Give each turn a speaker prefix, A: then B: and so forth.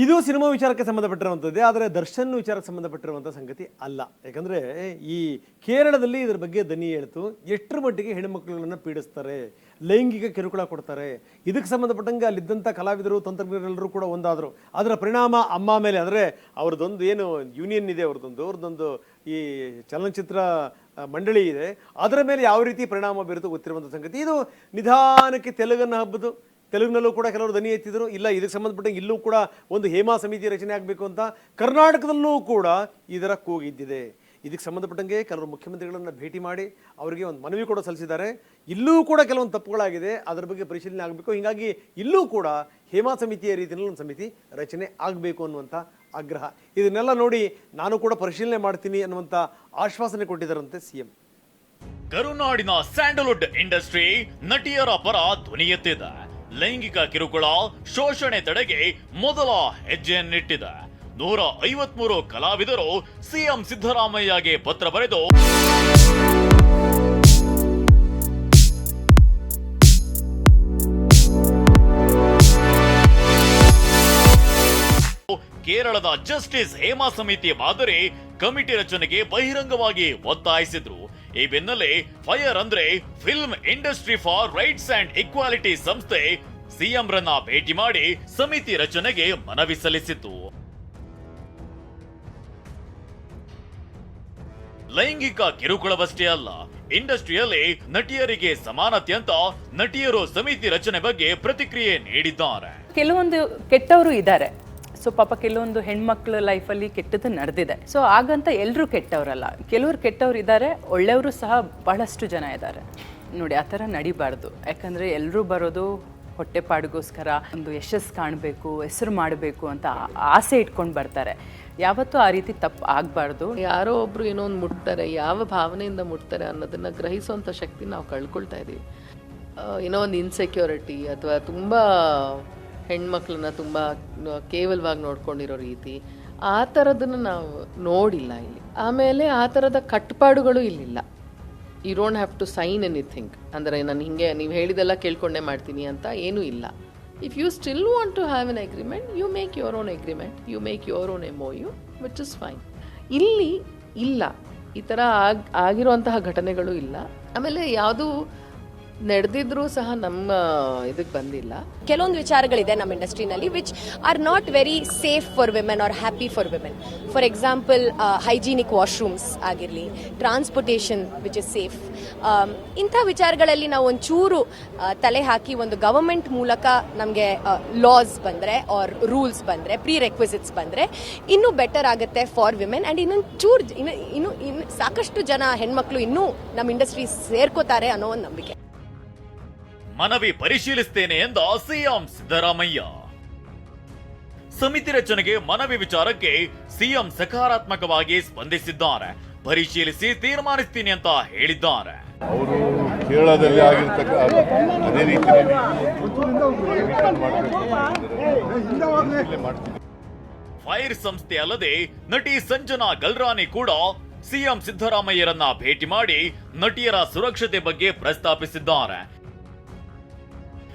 A: ಇದು ಸಿನಿಮಾ ವಿಚಾರಕ್ಕೆ ಸಂಬಂಧಪಟ್ಟಿರುವಂಥದ್ದೇ, ಆದರೆ ದರ್ಶನ್ ವಿಚಾರಕ್ಕೆ ಸಂಬಂಧಪಟ್ಟಿರುವಂಥ ಸಂಗತಿ ಅಲ್ಲ. ಯಾಕಂದರೆ ಈ ಕೇರಳದಲ್ಲಿ ಇದರ ಬಗ್ಗೆ ದನಿ ಹೇಳ್ತು, ಎಷ್ಟರ ಮಟ್ಟಿಗೆ ಹೆಣ್ಣುಮಕ್ಕಳನ್ನು ಪೀಡಿಸ್ತಾರೆ, ಲೈಂಗಿಕ ಕಿರುಕುಳ ಕೊಡ್ತಾರೆ, ಇದಕ್ಕೆ ಸಂಬಂಧಪಟ್ಟಂಗೆ ಅಲ್ಲಿದ್ದಂಥ ಕಲಾವಿದರು, ತಂತ್ರಜ್ಞರೆಲ್ಲರೂ ಕೂಡ ಒಂದಾದರು. ಅದರ ಪರಿಣಾಮ ಅಮ್ಮ ಮೇಲೆ, ಅಂದರೆ ಅವ್ರದ್ದೊಂದು ಏನು ಯೂನಿಯನ್ ಇದೆ, ಅವ್ರದ್ದೊಂದು ಅವ್ರದ್ದೊಂದು ಈ ಚಲನಚಿತ್ರ ಮಂಡಳಿ ಇದೆ. ಅದರ ಮೇಲೆ ಯಾವ ರೀತಿ ಪರಿಣಾಮ ಬೀರುತ್ತೋ ಗೊತ್ತಿರುವಂಥ ಸಂಗತಿ. ಇದು ನಿಧಾನಕ್ಕೆ ತೆಲುಗನ್ನು ಹಬ್ಬದು ತೆಲುಗಿನಲ್ಲೂ ಕೂಡ ಕೆಲವರು ದನಿ ಎತ್ತಿದ್ರು. ಇಲ್ಲ, ಇದಕ್ಕೆ ಸಂಬಂಧಪಟ್ಟಂಗೆ ಇಲ್ಲೂ ಕೂಡ ಒಂದು ಹೇಮಾ ಸಮಿತಿ ರಚನೆ ಆಗಬೇಕು ಅಂತ ಕರ್ನಾಟಕದಲ್ಲೂ ಕೂಡ ಇದರ ಕೂಗಿದ್ದಿದೆ ಇದಕ್ಕೆ ಸಂಬಂಧಪಟ್ಟಂಗೆ ಕೆಲವರು ಮುಖ್ಯಮಂತ್ರಿಗಳನ್ನು ಭೇಟಿ ಮಾಡಿ ಅವರಿಗೆ ಒಂದು ಮನವಿ ಕೂಡ ಸಲ್ಲಿಸಿದ್ದಾರೆ. ಇಲ್ಲೂ ಕೂಡ ಕೆಲವೊಂದು ತಪ್ಪುಗಳಾಗಿದೆ. ಅದರ ಬಗ್ಗೆ ಪರಿಶೀಲನೆ ಆಗಬೇಕು. ಹೀಗಾಗಿ ಇಲ್ಲೂ ಕೂಡ ಹೇಮಾ ಸಮಿತಿಯ ರೀತಿಯಲ್ಲಿ ಒಂದು ಸಮಿತಿ ರಚನೆ ಆಗಬೇಕು ಅನ್ನುವಂಥ ಆಗ್ರಹ. ಇದನ್ನೆಲ್ಲ ನೋಡಿ ನಾನು ಕೂಡ ಪರಿಶೀಲನೆ ಮಾಡ್ತೀನಿ ಅನ್ನುವಂಥ ಆಶ್ವಾಸನೆ ಕೊಟ್ಟಿದ್ದಾರಂತೆ ಸಿ ಎಂ
B: ಕರುನಾಡಿನ ಸ್ಯಾಂಡಲ್ವುಡ್ ಇಂಡಸ್ಟ್ರಿ ನಟಿಯರ ಪರ ಧ್ವನಿ ಎತ್ತಿದೆ. ಲೈಂಗಿಕ ಕಿರುಕುಳ ಶೋಷಣೆ ತಡೆಗೆ ಮೊದಲ ಹೆಜ್ಜೆಯನ್ನಿಟ್ಟಿದೆ. ನೂರ ಐವತ್ಮೂರು ಕಲಾವಿದರು ಸಿಎಂ ಸಿದ್ದರಾಮಯ್ಯಗೆ ಪತ್ರ ಬರೆದು, ಕೇರಳದ ಜಸ್ಟಿಸ್ ಹೇಮಾ ಸಮಿತಿ ಮಾದರಿ ಕಮಿಟಿ ರಚನೆಗೆ ಬಹಿರಂಗವಾಗಿ ಒತ್ತಾಯಿಸಿದ್ರು. ಈ ಬೆನ್ನಲ್ಲೇ ಫೈರ್ ಅಂದ್ರೆ film industry for rights and equality ಸಂಸ್ಥೆ ಸಿಎಂ ರನ್ನ ಭೇಟಿ ಮಾಡಿ ಸಮಿತಿ ರಚನೆಗೆ ಮನವಿ ಸಲ್ಲಿಸಿತು. ಲೈಂಗಿಕ ಕಿರುಕುಳವಷ್ಟೇ ಅಲ್ಲ, ಇಂಡಸ್ಟ್ರಿಯಲ್ಲಿ ನಟಿಯರಿಗೆ ಸಮಾನತೆ ಅಂತ ನಟಿಯರು ಸಮಿತಿ ರಚನೆ ಬಗ್ಗೆ ಪ್ರತಿಕ್ರಿಯೆ ನೀಡಿದ್ದಾರೆ.
C: ಕೆಲವೊಂದು ಕೆಟ್ಟವರು ಇದ್ದಾರೆ. ಸೊ ಪಾಪ ಕೆಲವೊಂದು ಹೆಣ್ಮಕ್ಳ ಲೈಫಲ್ಲಿ ಕೆಟ್ಟದ್ದು ನಡೆದಿದೆ. ಸೊ ಹಾಗಂತ ಎಲ್ಲರೂ ಕೆಟ್ಟವರಲ್ಲ. ಕೆಲವರು ಕೆಟ್ಟವ್ರು ಇದ್ದಾರೆ, ಒಳ್ಳೆಯವರು ಸಹ ಬಹಳಷ್ಟು ಜನ ಇದ್ದಾರೆ. ನೋಡಿ, ಆ ಥರ ನಡಿಬಾರ್ದು. ಯಾಕಂದರೆ ಎಲ್ಲರೂ ಬರೋದು ಹೊಟ್ಟೆಪಾಡಿಗೋಸ್ಕರ, ಒಂದು ಯಶಸ್ಸು ಕಾಣಬೇಕು, ಹೆಸರು ಮಾಡಬೇಕು ಅಂತ ಆಸೆ ಇಟ್ಕೊಂಡು ಬರ್ತಾರೆ. ಯಾವತ್ತೂ ಆ ರೀತಿ ತಪ್ಪು ಆಗಬಾರ್ದು.
D: ಯಾರೋ ಒಬ್ರು ಏನೋ ಒಂದು ಮುಟ್ತಾರೆ, ಯಾವ ಭಾವನೆಯಿಂದ ಮುಟ್ತಾರೆ ಅನ್ನೋದನ್ನು ಗ್ರಹಿಸುವಂಥ ಶಕ್ತಿ ನಾವು ಕಳ್ಕೊಳ್ತಾ ಇದ್ದೀವಿ ಏನೋ ಒಂದು ಇನ್ಸೆಕ್ಯೂರಿಟಿ ಅಥವಾ ತುಂಬ ಹೆಣ್ಮಕ್ಳನ್ನ ತುಂಬ ಕೇವಲವಾಗಿ ನೋಡ್ಕೊಂಡಿರೋ ರೀತಿ, ಆ ಥರದನ್ನು ನಾವು ನೋಡಿಲ್ಲ ಇಲ್ಲಿ. ಆಮೇಲೆ ಆ ಥರದ ಕಟ್ಪಾಡುಗಳು ಇಲ್ಲಿಲ್ಲ. You don't have to sign anything ಅಂದರೆ ನಾನು ಹಿಂಗೆ, ನೀವು ಹೇಳಿದೆಲ್ಲ ಕೇಳ್ಕೊಂಡೇ ಮಾಡ್ತೀನಿ ಅಂತ ಏನೂ ಇಲ್ಲ. If you still want to have an agreement you make your own agreement you make your own M U which is fine ಇಲ್ಲಿ ಇಲ್ಲ. ಈ ಥರ ಆಗ್, ಆಗಿರುವಂತಹ ಘಟನೆಗಳು ಇಲ್ಲ. ಆಮೇಲೆ ಯಾವುದು ನಡೆದಿದ್ರೂ ಸಹ ನಮ್ಮ ಇದಕ್ಕೆ ಬಂದಿಲ್ಲ.
E: ಕೆಲವೊಂದು ವಿಚಾರಗಳಿದೆ ನಮ್ಮ ಇಂಡಸ್ಟ್ರಿನಲ್ಲಿ which are not very safe for women are happy for women for example hygienic washrooms ಆಗಿರಲಿ ಟ್ರಾನ್ಸ್ಪೋರ್ಟೇಷನ್ ವಿಚ್ ಇಸ್ ಸೇಫ್ ಇಂಥ ವಿಚಾರಗಳಲ್ಲಿ ನಾವು ಒಂಚೂರು ಆ, ತಲೆ ಹಾಕಿ ಒಂದು ಗವರ್ಮೆಂಟ್ ಮೂಲಕ ನಮಗೆ ಲಾಸ್ ಬಂದರೆ ಆರ್ ರೂಲ್ಸ್ ಬಂದರೆ ಪ್ರೀ ರೆಕ್ವಿಸಿಟ್ಸ್ ಬಂದರೆ ಇನ್ನೂ ಬೆಟರ್ ಆಗುತ್ತೆ ಫಾರ್ ವಿಮೆನ್ ಆ್ಯಂಡ್ ಇನ್ನೊಂದು ಚೂರು ಇನ್ನು ಇನ್ನು ಇನ್ನು ಸಾಕಷ್ಟು ಜನ ಹೆಣ್ಮಕ್ಳು ಇನ್ನೂ ನಮ್ಮ ಇಂಡಸ್ಟ್ರಿ ಸೇರ್ಕೋತಾರೆ ಅನ್ನೋ ಒಂದು ನಂಬಿಕೆ.
B: ಮನವಿ ಪರಿಶೀಲಿಸ್ತೇನೆ ಎಂದ ಸಿಎಂ ಸಿದ್ದರಾಮಯ್ಯ. ಸಮಿತಿ ರಚನೆಗೆ ಮನವಿ ವಿಚಾರಕ್ಕೆ ಸಿಎಂ ಸಕಾರಾತ್ಮಕವಾಗಿ ಸ್ಪಂದಿಸಿದ್ದಾರೆ. ಪರಿಶೀಲಿಸಿ ತೀರ್ಮಾನಿಸ್ತೀನಿ ಅಂತ ಹೇಳಿದ್ದಾರೆ.
F: ಅವರು ಕೇರಳದಲ್ಲಿ ಆಗಿರ್ತಕ್ಕ ಅದೇ ರೀತಿಯಲ್ಲಿ
B: ಫೈರ್ ಸಂಸ್ಥೆ ಅಲ್ಲದೆ ನಟಿ ಸಂಜನಾ ಗಲ್ರಾನಿ ಕೂಡ ಸಿಎಂ ಸಿದ್ದರಾಮಯ್ಯರನ್ನ ಭೇಟಿ ಮಾಡಿ ನಟಿಯರ ಸುರಕ್ಷತೆ ಬಗ್ಗೆ ಪ್ರಸ್ತಾಪಿಸಿದ್ದಾರೆ.